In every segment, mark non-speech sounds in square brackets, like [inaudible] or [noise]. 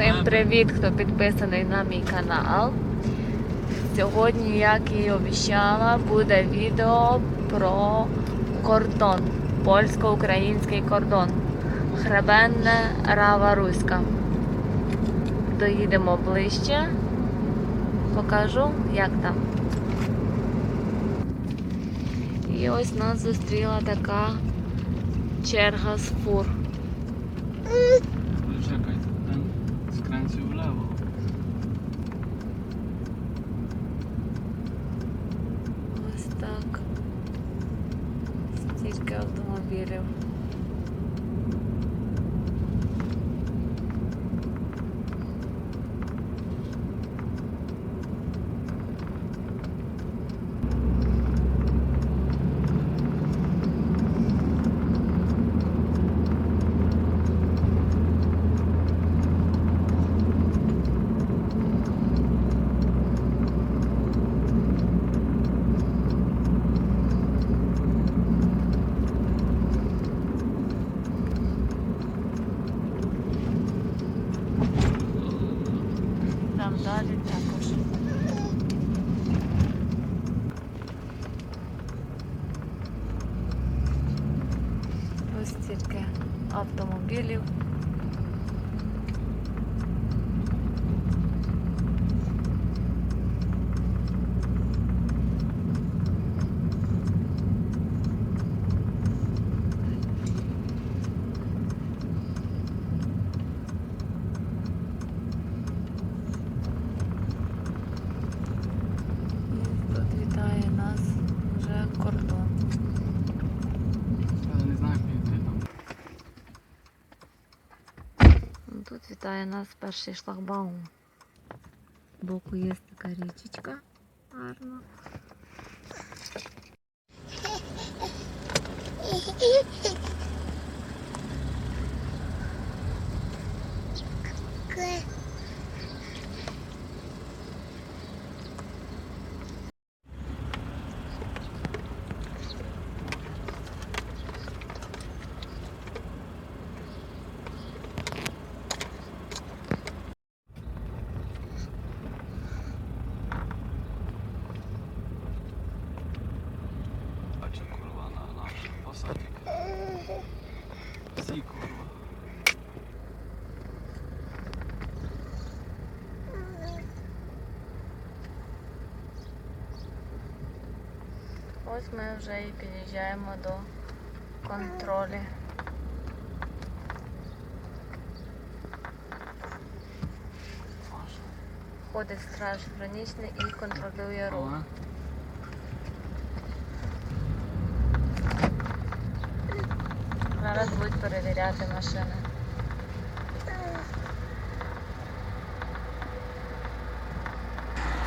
Всім привіт, хто підписаний на мій канал. Сьогодні, як і обіцяла, буде відео про кордон, польсько-український кордон. Хребенне Рава Руська. Доїдемо ближче, покажу, як там. І ось нас зустріла така черга з фур. Skręcił w lewo. Ось так. Стільки автомобілів. Там далі також. Ось стільки автомобілів. Тут вітає нас вже кордон. Тут вітає нас перший шлагбаум. Боку є така річечка гарна. [laughs] Ось ми вже і під'їжджаємо до контролі. Ходить страж граничний і контролює рух. Зараз будуть перевіряти машини.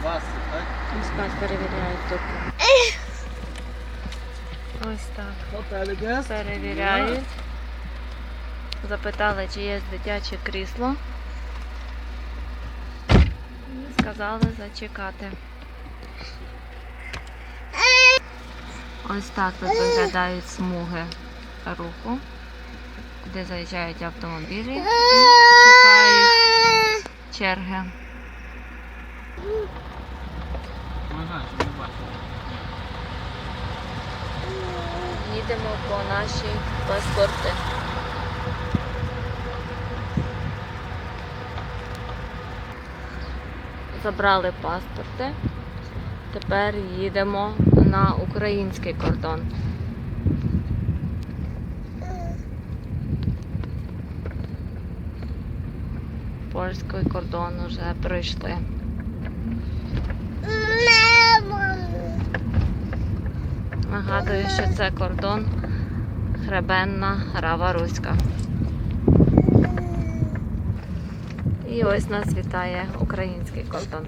Wasy, tak? Ось так перевіряють тут. Ось так. Перевіряють. Запитали, чи є дитяче крісло. І сказали зачекати. Ось так тут виглядають смуги руху, куди заїжджають автомобілі і чекають черги. Uważajcie, nie bać. Їдемо по наші паспорти. Забрали паспорти. Тепер їдемо на український кордон. Польський кордон вже пройшли. Нагадую, що це кордон Хребенна Рава Руська. І ось нас вітає український кордон.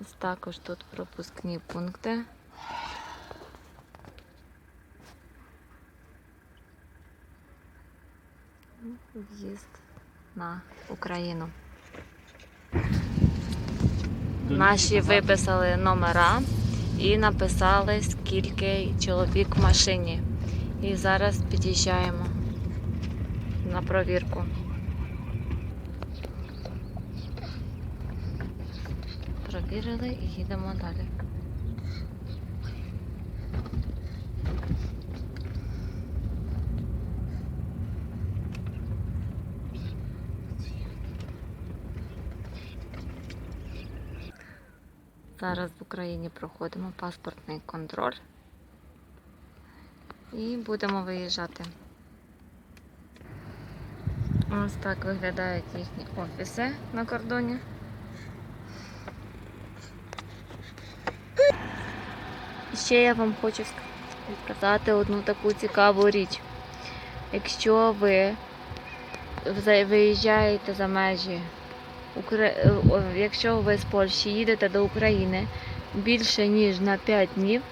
Ось також тут пропускні пункти. В'їзд на Україну. Наші виписали номера і написали, скільки чоловік в машині. І зараз під'їжджаємо на провірку. Провірили і їдемо далі. Зараз в Україні проходимо паспортний контроль і будемо виїжджати. Ось так виглядають їхні офіси на кордоні. І ще я вам хочу ск- сказати одну таку цікаву річ. Якщо ви виїжджаєте за межі, якщо ви з Польщі їдете до України більше ніж на 5 днів,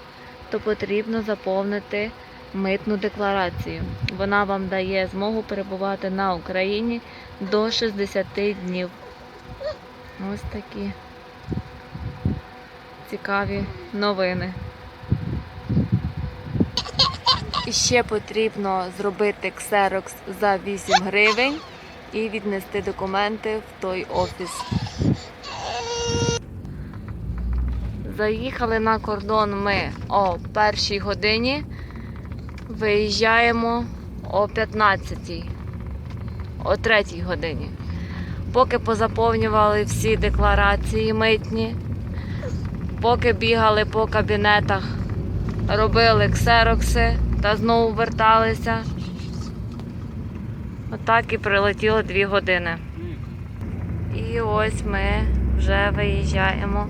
то потрібно заповнити митну декларацію. Вона вам дає змогу перебувати на Україні до 60 днів. Ось такі цікаві новини. І ще потрібно зробити ксерокс за 8 гривень і віднести документи в той офіс. Заїхали на кордон ми о першій годині. Виїжджаємо о 15-й, о 3-й годині. Поки позаповнювали всі декларації митні, поки бігали по кабінетах, робили ксерокси та знову верталися. Отак і прилетіло 2 години. І ось ми вже виїжджаємо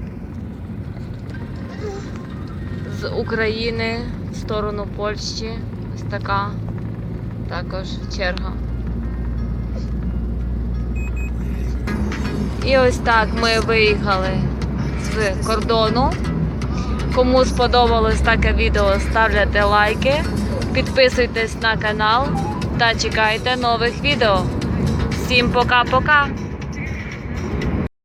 з України в сторону Польщі. Ось така також черга. І ось так ми виїхали з кордону. Кому сподобалось таке відео, ставляйте лайки, підписуйтесь на канал та чекайте нових відео. Всім пока-пока!